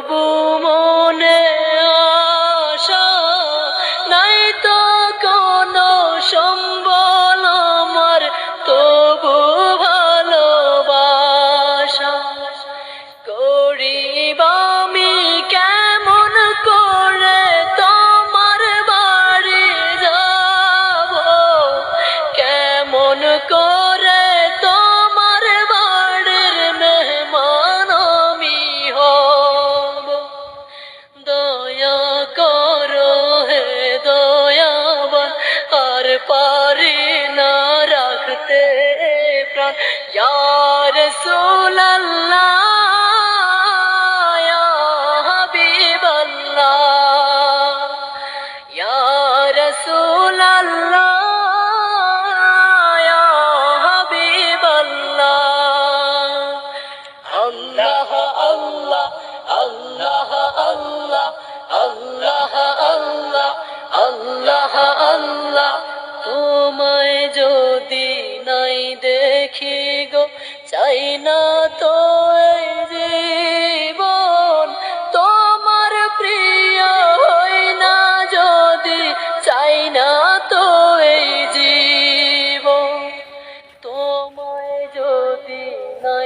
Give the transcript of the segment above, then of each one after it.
Bobo. یار سو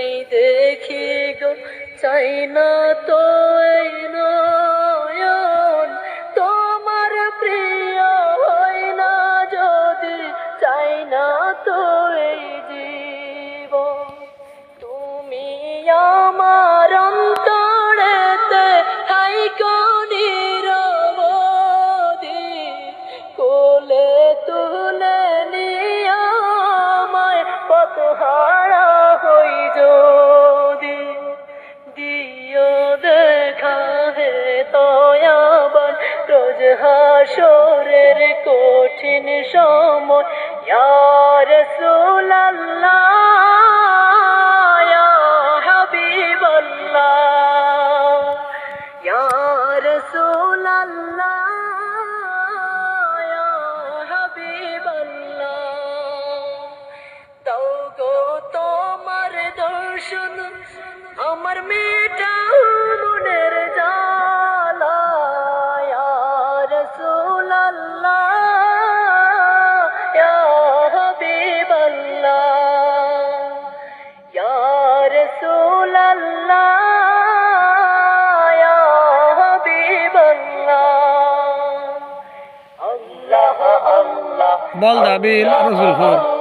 নাই দেখি গো, চাই না তো নয়ন। তোমার প্রিয় হই না যদি, চাই না তো এই জীবন। তুমি আমার অন্তরেতে থাইকো নিরবধি, কোলে তুলে পথ হারা হই যদি দিও দেখা হে তয়াবান রোজ হাসরের কঠিন সময় ইয়ার সুলাল্লাহ এবার মেটাও মনের জালা রসুল্লাহ হাবিবাল্লাহ রসুল্লাহ হাবিবাল্লাহ। আল্লাহ বল দাবিল রসুলপুর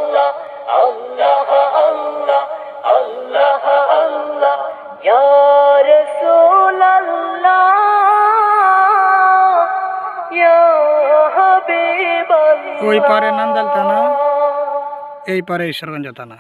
ওই পারে নান্দাল থানা? এই পারে ঈশ্বরগঞ্জ থানা।